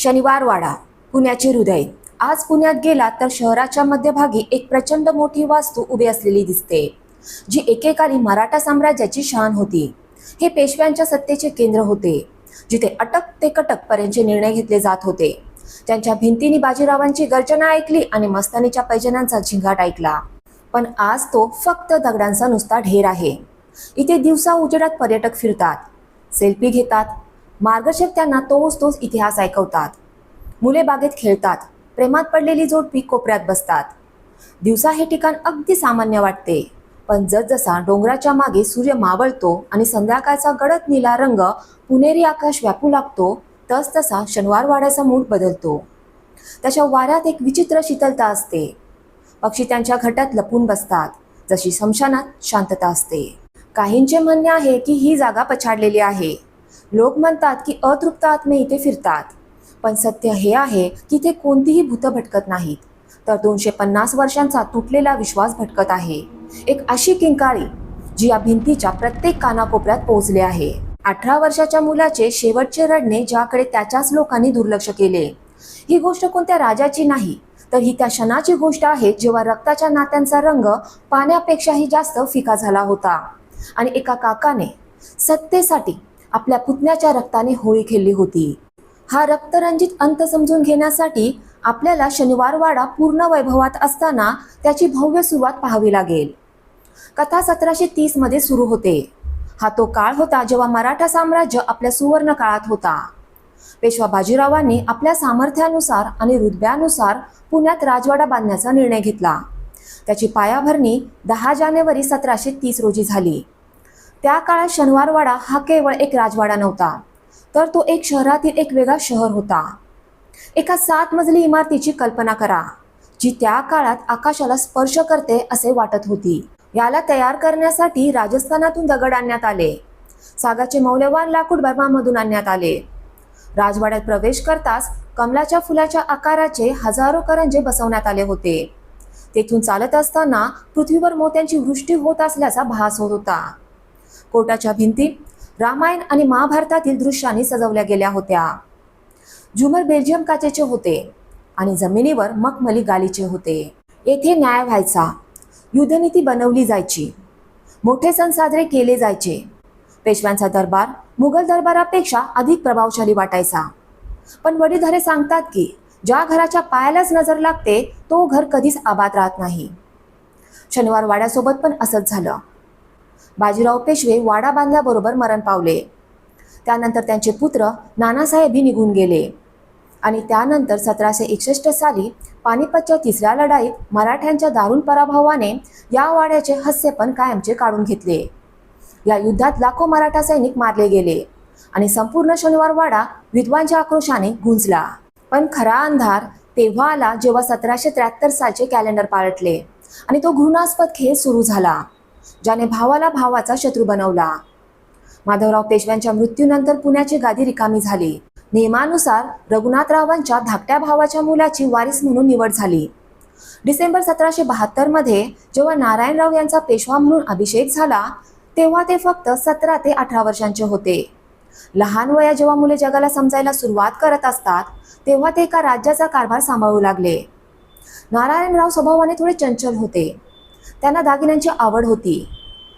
शनिवारवाडा पुण्याचे हृदय. आज पुण्यात गेला तर शहराच्या मध्यभागी एक प्रचंड मोठी वास्तू उभी असलेली दिसते जी एकेकाळी मराठा साम्राज्याची शान होती. हे पेशव्यांच्या सत्तेचे केंद्र होते जिथे अटक ते कटक पर्यंतचे निर्णय घेतले जात होते. त्यांच्या भिंतीनी बाजीरावांची गर्जना ऐकली आणि मस्तानीच्या पैजनांचा झिंगाट ऐकला. पण आज तो फक्त दगडांचा नुसता ढेर आहे. इथे दिवसा उजेडात पर्यटक फिरतात सेल्फी घेतात मार्गदर्शक त्यांना तोच तोच इतिहास ऐकवतात. मुले बागेत खेळतात. प्रेमात पडलेली जोडपी कोपऱ्यात बसतात. दिवसा हे ठिकाण अगदी सामान्य वाटते. पण जसजसा डोंगराच्या मागे सूर्य मावळतो आणि संध्याकाळचा गडद निला रंग पुणेरी आकाश व्यापू लागतो तस तसा शनिवारवाड्याचा मूड बदलतो. त्याच्या वाऱ्यात एक विचित्र शीतलता असते. पक्षी त्यांच्या घटात लपून बसतात. जशी समशानात शांतता असते. काहींचे म्हणणे आहे की ही जागा पछाडलेली आहे. लोक म्हणतात की अतृप्त आत्मे इथे फिरतात. पण सत्य हे आहे की ते कोणतीही भूत भटकत नाहीत. तर दोनशे पन्नास वर्षांचा तुटलेला विश्वास भटकत आहे. एक अशी किंकाळी जी या भिंतीच्या प्रत्येक कानाकोपऱ्यात पोहोचले आहे. अठरा वर्षाच्या मुलाचे शेवटचे रडणे ज्याकडे त्याच्याच लोकांनी दुर्लक्ष केले. ही गोष्ट कोणत्या राजाची नाही तर ही त्या क्षणाची गोष्ट आहे जेव्हा रक्ताच्या नात्यांचा रंग पाण्यापेक्षाही जास्त फिका झाला होता. आणि एका काकाने सत्तेसाठी आपल्या पुतण्याच्या रक्ताने होळी खेळली होती. हा रक्तरंजित अंत समजून घेण्यासाठी आपल्याला शनिवारवाडा पूर्ण वैभवात असताना त्याची भव्य सुरुवात पाहावी लागेल. कथा सतराशे तीसमध्ये सुरू होते. हा तो काळ होता जेव्हा मराठा साम्राज्य आपल्या सुवर्ण काळात होता. पेशवा बाजीरावांनी आपल्या सामर्थ्यानुसार आणि रुतब्यानुसार पुण्यात राजवाडा बांधण्याचा निर्णय घेतला. त्याची पायाभरणी दहा जानेवारी सतराशे तीस रोजी झाली. त्या काळात शनिवारवाडा हा केवळ एक राजवाडा नव्हता तर तो एक शहरातील एक वेगळा शहर होता. एका सात मजली इमारतीची कल्पना करा जी त्या काळात आकाशाला स्पर्श करते असे वाटत होती. याला तयार करण्यासाठी राजस्थानातून दगड आणण्यात आले. सागाचे मौल्यवान लाकूड बर्मामधून आणण्यात आले. राजवाड्यात प्रवेश करताच कमलाच्या फुलाच्या आकाराचे हजारो करंजे बसवण्यात आले होते. तेथून चालत असताना पृथ्वीवर मोत्यांची वृष्टी होत असल्याचा भास होत होता. कोटाच्या भिंती रामायण आणि महाभारतातील दृश्यांनी सजवल्या गेल्या होत्या. झुमर बेल्जियम काचेचे होते आणि जमिनीवर मखमली गालीचे होते. येथे न्याय व्हायचा. युद्धनीती बनवली जायची. मोठे सण साजरे केले जायचे. पेशव्यांचा दरबार मुघल दरबारापेक्षा अधिक प्रभावशाली वाटायचा. पण वडीलधारे सांगतात की ज्या घराच्या पायालाच नजर लागते तो घर कधीच आबाद राहत नाही. शनिवार वाड्यासोबत पण असंच झालं. बाजीराव पेशवे वाडा बांधल्याबरोबर मरण पावले. त्यानंतर त्यांचे पुत्र नानासाहेबही निघून गेले. आणि त्यानंतर सतराशे एकसष्ट साली पानिपतच्या तिसऱ्या लढाईत मराठ्यांच्या दारुण पराभवाने या वाड्याचे हास्यपण कायमचे काढून घेतले. या युद्धात लाखो मराठा सैनिक मारले गेले आणि संपूर्ण शनिवार वाडा विद्वांच्या आक्रोशाने गुंजला. पण खरा अंधार तेव्हा आला जेव्हा सतराशे त्र्याहत्तर सालचे कॅलेंडर पालटले आणि तो घृणास्पद खेळ सुरू झाला. ज्याने भावाला भावाचा शत्रू बनवला. माधवराव पेशव्यांच्या मृत्यूनंतर पुण्याची गादी रिकामी झाली. नियमानुसार रघुनाथरावांच्या धाकट्या भावाच्या मुलाची वारीस म्हणून निवड झाली. डिसेंबर सतराशे बहात्तरमध्ये जेव्हा नारायणराव यांचा पेशवा म्हणून अभिषेक झाला तेव्हा ते फक्त सतरा ते अठरा वर्षांचे होते. लहान वया जेव्हा मुले जगाला समजायला सुरुवात करत असतात तेव्हा ते एका राज्याचा कारभार सांभाळू लागले. नारायणराव स्वभावाने थोडे चंचल होते. त्यांना दागिन्यांची आवड होती.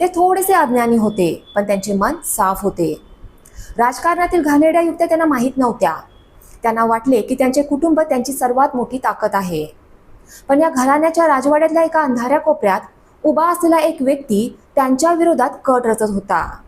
ते थोडेसे अज्ञानी होते पण त्यांचे मन साफ होते. राजकारणातील घाणेरड्या युक्त्या त्यांना माहीत नव्हत्या. त्यांना वाटले की त्यांचे कुटुंब त्यांची सर्वात मोठी ताकद आहे. पण या घराण्याच्या राजवाड्यातल्या एका अंधाऱ्या कोपऱ्यात उभा असलेला एक व्यक्ती त्यांच्या विरोधात कट रचत होता.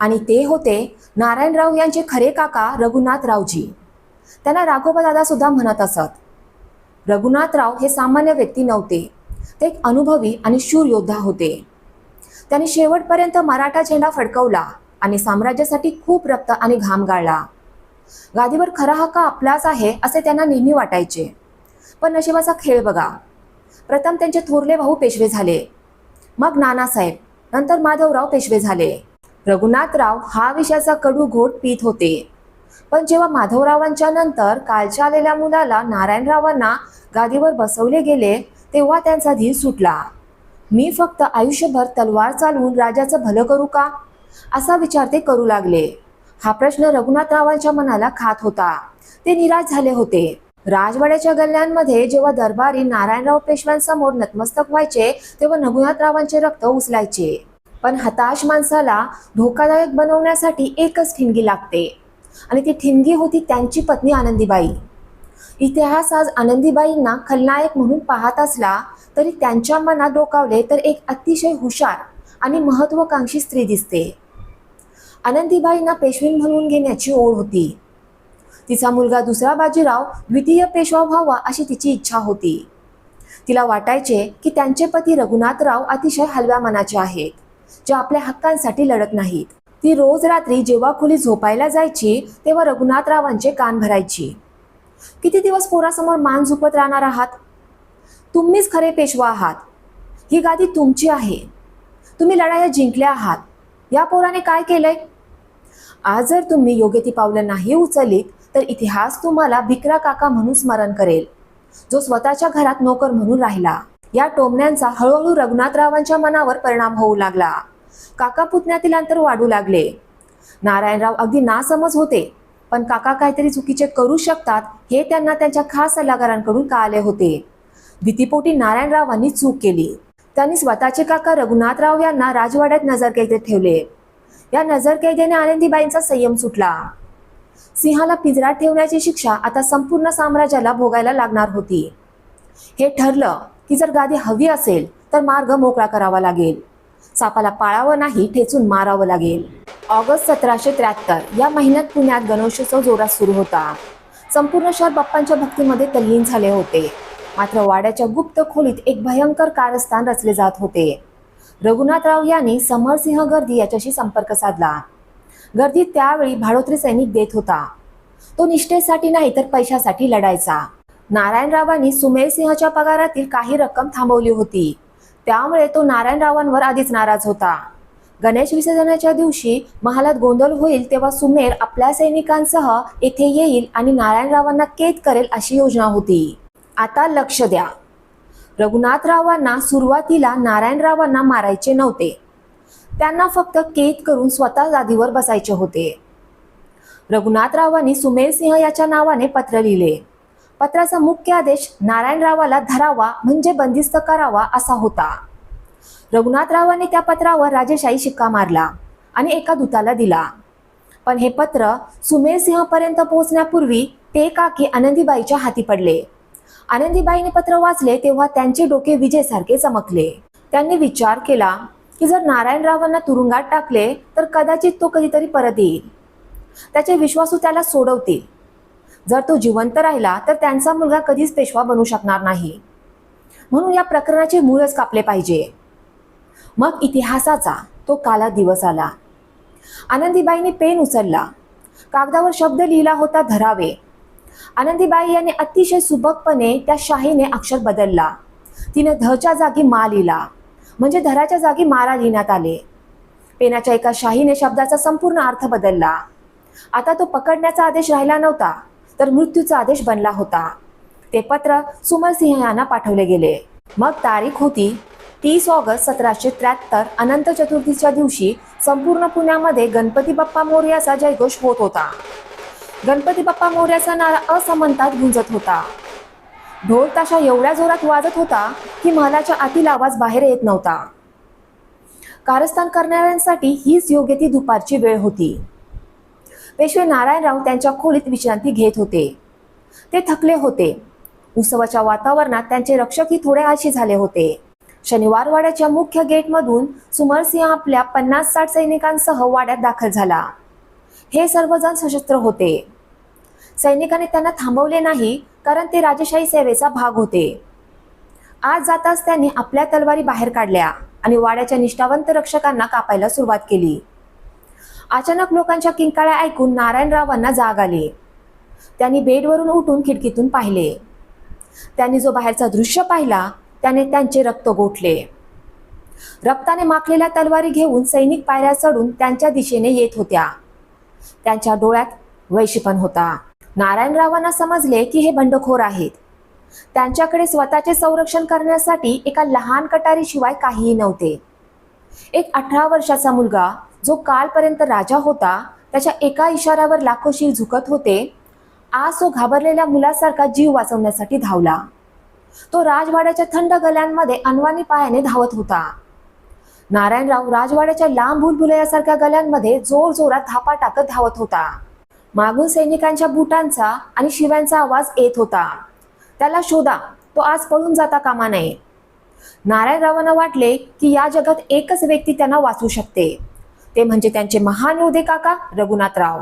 आणि ते होते नारायणराव यांचे खरे काका रघुनाथरावजी त्यांना राघोबा दादा सुद्धा म्हणत असत. रघुनाथराव हे सामान्य व्यक्ती नव्हते. ते एक अनुभवी आणि शूर योद्धा होते. त्याने शेवटपर्यंत मराठा झेंडा फडकवला आणि साम्राज्यासाठी खूप रक्त आणि घाम गाळला. गादीवर खरा हक्क आपलाच आहे असे त्यांना नेहमी वाटायचे. पण नशिबाचा खेळ बघा. प्रथम त्यांचे थोरले भाऊ पेशवे झाले. मग नानासाहेब नंतर माधवराव पेशवे झाले. रघुनाथराव हा विषयाचा कडू घोट पीत होते. पण जेव्हा माधवरावांच्या नंतर कालच्या आलेल्या मुलाला नारायणरावांना गादीवर बसवले गेले तेव्हा त्यांचा धीर सुटला. मी फक्त आयुष्यभर तलवार चालवून राजाचं भलं करू का? असा विचार ते करू लागले. हा प्रश्न रघुनाथरावांच्या मनाला खात होता. ते निराश झाले होते. राजवाड्याच्या गल्ल्यांमध्ये जेव्हा दरबारी नारायणराव पेशव्यांसमोर नतमस्तक व्हायचे तेव्हा रघुनाथरावांचे रक्त उचलायचे. पण हताश माणसाला धोकादायक बनवण्यासाठी एकच ठिणगी लागते. आणि ती ठिणगी होती त्यांची पत्नी आनंदीबाई. इतिहास आज आनंदीबाईंना खलनायक म्हणून पाहत असला तरी त्यांच्या मनात डोकावले तर एक अतिशय हुशार आणि महत्वाकांक्षी स्त्री दिसते. आनंदीबाईंना पेशवी म्हणून घेण्याची ओढ होती. तिचा मुलगा दुसरा बाजीराव द्वितीय पेशवा व्हावा अशी तिची इच्छा होती. तिला वाटायचे की त्यांचे पती रघुनाथराव अतिशय हलव्या मनाचे आहेत जे आपल्या हक्कांसाठी लढत नाहीत. ती रोज रात्री जेव्हा खोली झोपायला जायची तेव्हा रघुनाथरावांचे कान भरायची. किती दिवस पोरासमोर मान झुकत राहणार आहात? तुम्हीच खरे पेशवा आहात. ही गादी तुमची आहे. तुम्ही लढाया जिंकल्या आहात. या पोराने काय केलंय? आज जर तुम्ही योग्य ती पावलं नाही उचललीत तर इतिहास तुम्हाला भिकरा काका म्हणून स्मरण करेल. जो स्वतःच्या घरात नोकर म्हणून राहिला. या टोमण्यांचा हळूहळू रघुनाथरावांच्या मनावर परिणाम होऊ लागला. काका पुतण्यातील अंतर वाढू लागले. नारायणराव अगदी नासमज होते. पण काका काहीतरी चुकीचे करू शकतात हे त्यांना त्यांच्या खास सल्लागारांकडून कळाले होते. भीतीपोटी नारायणरावांनी चूक केली. त्यांनी स्वतःचे काका रघुनाथराव यांना राजवाड्यात नजरकैदेत ठेवले. या नजरकैदेने आनंदीबाईंचा संयम सुटला. सिंहाला पिंजरात ठेवण्याची शिक्षा आता संपूर्ण साम्राज्याला भोगायला लागणार होती. हे ठरलं की जर गादी हवी असेल तर मार्ग मोकळा करावा लागेल. सापाला पाळावं नाही ठेचून मारावं लागेल. ऑगस्ट सतराशे त्र्याहत्तर या महिन्यात पुण्यात गणेशोत्सव जोरात सुरू होता. संपूर्ण शहर बाप्पांच्या भक्तीमध्ये तल्लीन झाले होते. मात्र वाड्याच्या गुप्त खोलीत एक भयंकर कारस्थान रचले जात होते. रघुनाथराव यांनी समरसिंह गर्दी याच्याशी संपर्क साधला. गर्दी त्यावेळी भाडोत्री सैनिक देत होता. तो निष्ठेसाठी नाही तर पैशासाठी लढायचा. नारायणरावांनी सुमेरसिंहच्या पगारातील काही रक्कम थांबवली होती. त्यामुळे तो नारायणरावांवर आधीच नाराज होता. गणेश विसर्जनाच्या दिवशी महालात गोंधळ होईल तेव्हा सुमेर आपल्या सैनिकांसह येथे येईल आणि नारायणरावांना कैद करेल अशी योजना होती. आता लक्ष द्या. रघुनाथरावांना सुरुवातीला नारायणरावांना मारायचे नव्हते. त्यांना फक्त कैद करून स्वतः गादीवर बसायचे होते. रघुनाथरावांनी सुमेर सिंह याच्या नावाने पत्र लिहिले. पत्राचा मुख्य आदेश नारायणरावाला धरावा म्हणजे बंदिस्त करावा असा होता. रघुनाथरावांनी त्या पत्रावर राजेशाही शिक्का मारला आणि एका दूताला दिला. पण हे पत्र सुमेरसिंहपर्यंत पोहोचण्यापूर्वी ते काकी आनंदीबाईच्या हाती पडले. आनंदीबाईने पत्र वाचले तेव्हा त्यांचे डोके विजेसारखे चमकले. त्यांनी विचार केला की जर नारायणरावांना तुरुंगात टाकले तर कदाचित तो कधीतरी परत येईल. त्याचे विश्वासू त्याला सोडवतील. जर तो जिवंत राहिला तर त्यांचा मुलगा कधीच पेशवा बनू शकणार नाही. म्हणून या प्रकरणाचे मूळच कापले पाहिजे. मग इतिहासाचा तो काला दिवस आला. आनंदीबाईने पेन उचलला. कागदावर शब्द लिहिला होता धरावे. आनंदीबाई यांनी अतिशय सुबकपणे त्या शाहीने अक्षर बदलला. तिने धच्या जागी मा लिहिला म्हणजे धराच्या जागी मारा लिहिण्यात आले. पेनाच्या एका शाहीने शब्दाचा संपूर्ण अर्थ बदलला. आता तो पकडण्याचा आदेश राहिला नव्हता. तर मृत्यूचा आदेश बनला होता. ते पत्र सुमरसिंह यांना पाठवले गेले. मग तारीख होती तीस ऑगस्ट सतराशे त्र्याहत्तर अनंत चतुर्थीच्या दिवशी संपूर्ण पुण्यामध्ये गणपती बाप्पा मोर्याचा जयघोष होत होता. गणपती बाप्पा मोर्याचा नारा असमंतात गुंजत होता. ढोल ताशा एवढ्या जोरात वाजत होता की महालाच्या आतील आवाज बाहेर येत नव्हता. कारस्थान करणाऱ्यांसाठी हीच योग्य ती दुपारची वेळ होती. पेशवे नारायणराव त्यांच्या खोलीत विश्रांती घेत होते. ते थकले होते. उत्सवाच्या वातावरणात त्यांचे रक्षकही थोडे आळशी झाले होते. शनिवार वाड्याच्या मुख्य गेटमधून सुमरसिंह आपल्या पन्नास साठ सैनिकांसह वाड्यात दाखल झाला. हे सर्वजण सशस्त्र होते. सैनिकांनी त्यांना थांबवले नाही कारण ते राजेशाही सेवेचा भाग होते. आज जाताच त्यांनी आपल्या तलवारी बाहेर काढल्या आणि वाड्याच्या निष्ठावंत रक्षकांना कापायला सुरुवात केली. अचानक लोकांच्या किंकाळ्या ऐकून नारायणरावांना जाग आली. त्यांनी बेडवरून उठून खिडकीतून पाहिले. त्यांनी जो बाहेरचा दृश्य पाहिला त्याने त्यांचे रक्त गोठले. रक्ताने माखलेल्या तलवारी घेऊन सैनिक पायऱ्या चढून त्यांच्या दिशेने येत होत्या. त्यांच्या डोळ्यात वैशिपण होता. नारायणरावांना समजले की हे बंडखोर आहेत. त्यांच्याकडे स्वतःचे संरक्षण करण्यासाठी एका लहान कटारीशिवाय काहीही नव्हते. एक अठरा वर्षाचा मुलगा जो कालपर्यंत राजा होता त्याच्या एका इशाऱ्यावर लाखो शील झुकत होते आज तो घाबरलेल्या मुलासारखा जीव वाचवण्यासाठी धावला. तो राजवाड्याच्या थंड गल्यांमध्ये अनवानी पायाने धावत होता. नारायणराव राजवाड्याच्या लांब भुलभुलयासारख्या गल्यांमध्ये जोर जोरात धापा टाकत धावत होता. मागून सैनिकांच्या बुटांचा आणि शिव्यांचा आवाज येत होता. त्याला शोधा तो आज पळून जाता कामा नये. नारायणरावांना वाटले की या जगात एकच व्यक्ती त्यांना वाचू शकते. ते म्हणजे त्यांचे महान योधे काका रघुनाथराव.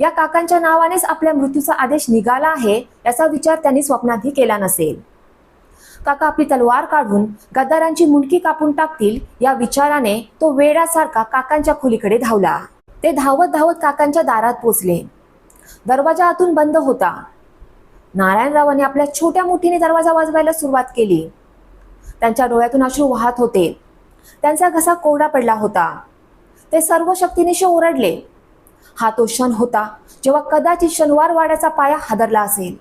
या काकांच्या नावानेच आपल्या मृत्यूचा आदेश निघाला आहे याचा विचार त्यांनी स्वप्नातही केला नसेल. काका आपली तलवार काढून गद्दारांची मुंडकी कापून टाकतील या विचाराने तो वेडासारखा काकांच्या खोलीकडे धावला. ते धावत धावत काकांच्या दारात पोचले. दरवाजा आतून बंद होता. नारायणरावांनी आपल्या छोट्या मुठीने दरवाजा वाजवायला सुरुवात केली. त्यांच्या डोळ्यातून अश्रू वाहत होते. त्यांचा घसा कोरडा पडला होता. ते सर्व शक्तीनिशी ओरडले. हा तो क्षण होता जेव्हा कदाचित शनिवार वाड्याचा पाया हादरला असेल.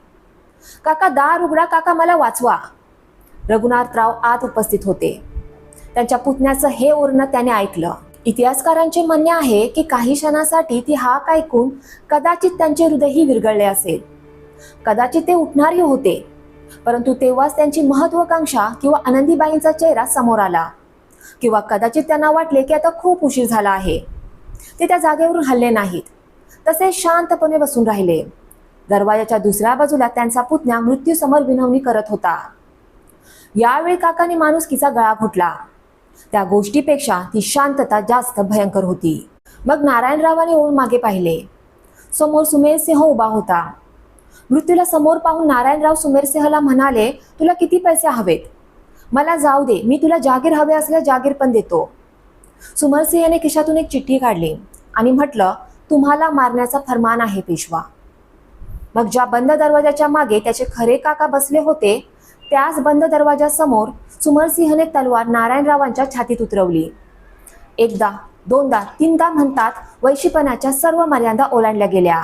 काका दार उघडा काका मला वाचवा. रघुनाथराव आत उपस्थित होते. त्यांच्या पुतण्याचं हे ओरणं त्याने ऐकलं. इतिहासकारांचे म्हणणे आहे की काही क्षणासाठी ती हाक ऐकून कदाचित त्यांचे हृदयही विरघळले असेल. कदाचित ते उठणारही होते. परंतु तेव्हाच त्यांची महत्वाकांक्षा किंवा आनंदीबाईंचा चेहरा समोर आला. किंवा कदाचित त्यांना वाटले की आता खूप उशीर झाला आहे. ते त्या जागेवरून हल्ले नाहीत. तसे शांतपणे बसून राहिले. दरवाजाच्या दुसऱ्या बाजूला त्यांचा पुतण्या मृत्यूसमोर विनवणी करत होता. यावेळी काकाने माणुसकीचा गळा घुटला त्या गोष्टीपेक्षा ती शांतता जास्त भयंकर होती. मग नारायणरावाने ओळ मागे पाहिले. समोर सुमेरसिंह उभा होता. मृत्यूला समोर पाहून नारायणराव सुमेरसिंहला म्हणाले तुला किती पैसे हवेत? मला जाऊ दे. मी तुला जागीर हवे असल्या जागीर पण देतो. सुमरसिंहने खिशातून एक चिठ्ठी काढली आणि म्हटलं तुम्हाला मारण्याचा फरमान आहे पेशवा. मग ज्या बंद दरवाजाच्या मागे त्याचे खरे काका बसले होते त्याच बंद दरवाजासमोर सुमरसिंहने तलवार नारायणरावांच्या छातीत उतरवली. एकदा दोनदा तीनदा म्हणतात वैशीपणाच्या सर्व मर्यादा ओलांडल्या गेल्या.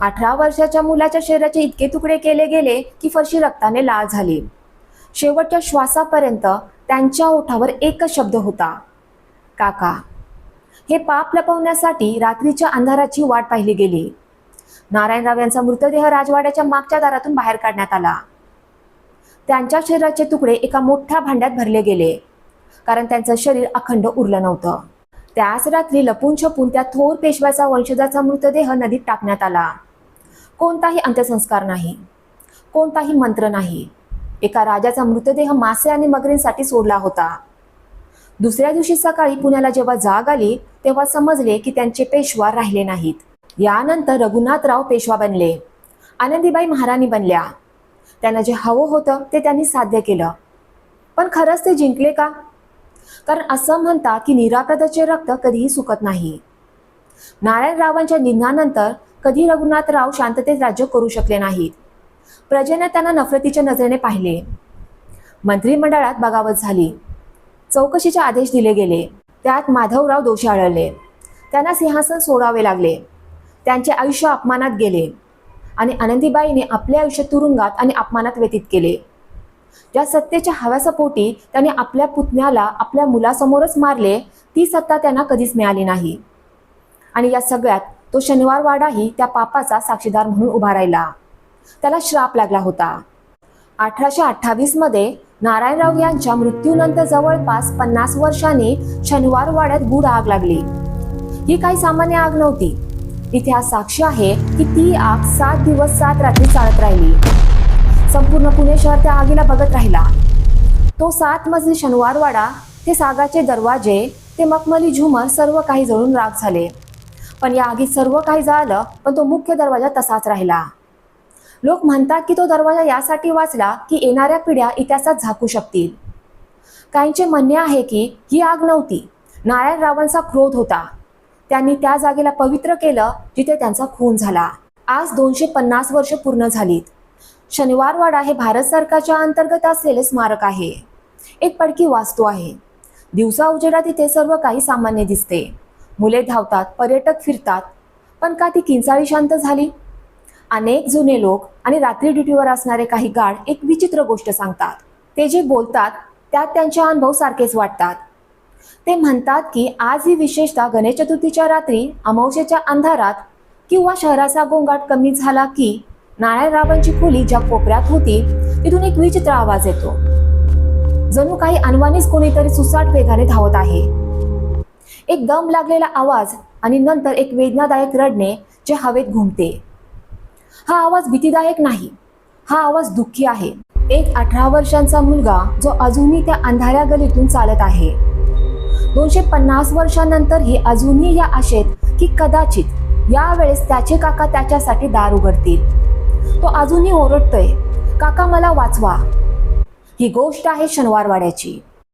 अठरा वर्षाच्या मुलाच्या शरीराचे इतके तुकडे केले गेले की फरशी रक्ताने लाल झाली. शेवटच्या श्वासापर्यंत त्यांच्या ओठावर एकच शब्द होता. काका हे पाप लपवण्यासाठी रात्रीच्या अंधाराची वाट पाहिली गेली. नारायणराव यांचा मृतदेह राजवाड्याच्या मागच्या दारातून बाहेर काढण्यात आला. त्यांच्या शरीराचे तुकडे एका मोठ्या भांड्यात भरले गेले कारण त्यांचं शरीर अखंड उरलं नव्हतं. त्याच रात्री लपून छपून त्या थोर पेशव्याचा वंशजाचा मृतदेह नदीत टाकण्यात आला. कोणताही अंत्यसंस्कार नाही. कोणताही मंत्र नाही. एका राजाचा मृतदेह मासे आणि मगरींसाठी सोडला होता. दुसऱ्या दिवशी सकाळी पुण्याला जेव्हा जाग आली तेव्हा समजले की त्यांचे पेशवा राहिले नाहीत. यानंतर रघुनाथराव पेशवा बनले. आनंदीबाई महाराणी बनल्या. त्यांना जे हवं होतं ते त्यांनी साध्य केलं. पण खरंच ते जिंकले का? कारण असं म्हणतात की निरापदाचे रक्त कधीही सुकत नाही. नारायणरावांच्या निधनानंतर कधी रघुनाथराव शांततेत राज्य करू शकले नाहीत. प्रजेने त्यांना नफरतीच्या नजरेने पाहिले. मंत्रिमंडळात बगावत झाली. चौकशीचे आदेश दिले गेले. त्यात माधवराव दोषी आढळले. त्यांना सिंहासन सोडावे लागले. त्यांचे आयुष्य अपमानात गेले. आणि आनंदीबाईने आपले आयुष्य तुरुंगात आणि अपमानात व्यतीत केले. ज्या सत्तेच्या हव्यासपोटी त्याने आपल्या पुतण्याला आपल्या मुलासमोरच मारले ती सत्ता त्यांना कधीच मिळाली नाही. आणि या सगळ्यात तो शनिवारवाडाही त्या पापाचा साक्षीदार म्हणून उभा राहिला. त्याला श्राप लागला होता. अठराशे अठ्ठावीसमध्ये नारायणराव यांच्या मृत्यूनंतर जवळपास पन्नास वर्षांनी शनिवार वाड्यात गूढ आग लागली. ही काही सामान्य आग नव्हती. इतिहास साक्षी आहे की ती आग सात दिवस सात रात्री चालत राहिली. संपूर्ण पुणे शहर त्या आगीला बघत राहिला. तो सात मजली शनिवारवाडा ते सागाचे दरवाजे ते मखमली झुमर सर्व काही जळून राग झाले. पण या आगीत सर्व काही जळालं पण तो मुख्य दरवाजा तसाच राहिला. लोक म्हणतात की तो दरवाजा यासाठी वाचला की येणाऱ्या पिढ्या इतिहासात झाकू शकतील. काहींचे म्हणणे आहे की ही आग नव्हती. नारायणरावांचा क्रोध होता. त्यांनी त्या जागेला पवित्र केलं जिथे त्यांचा खून झाला. आज दोनशे पन्नास वर्ष पूर्ण झालीत. शनिवारवाडा हे भारत सरकारच्या अंतर्गत असलेले स्मारक आहे. एक पडकी वास्तू आहे. दिवसा उजेडा तिथे सर्व काही सामान्य दिसते. मुले धावतात पर्यटक फिरतात. पण का ती किंचाळी शांत झाली? अनेक जुने लोक आणि रात्री ड्युटीवर असणारे काही गार्ड एक विचित्र गोष्ट सांगतात. ते जे बोलतात त्यात त्यांचे अनुभव सारखेच वाटतात. ते म्हणतात की आज ही विशेषतः गणेश चतुर्थीच्या रात्री अमावशेच्या अंधारात किंवा शहराचा गोंगाट कमी झाला की नारायणरावांची खोली ज्या कोपऱ्यात होती तिथून एक विचित्र आवाज येतो. जणू काही अनवानीच कोणीतरी सुसाट वेगाने धावत आहे. एक दम लागलेला आवाज आणि नंतर एक वेदनादायक रडणे जे हवेत घुमते. हा आवाज भीतीदायक नाही. हा आवाज दुःखी आहे. एक अठरा वर्षांचा मुलगा जो अजूनही त्या अंधाऱ्या गलीतून चालत आहे. दोनशे पन्नास वर्षांनंतरही अजूनही या आशेत की कदाचित यावेळेस त्याचे काका त्याच्यासाठी दार उघडतील. तो अजूनही ओरडतोय काका मला वाचवा. ही गोष्ट आहे शनिवारवाड्याची.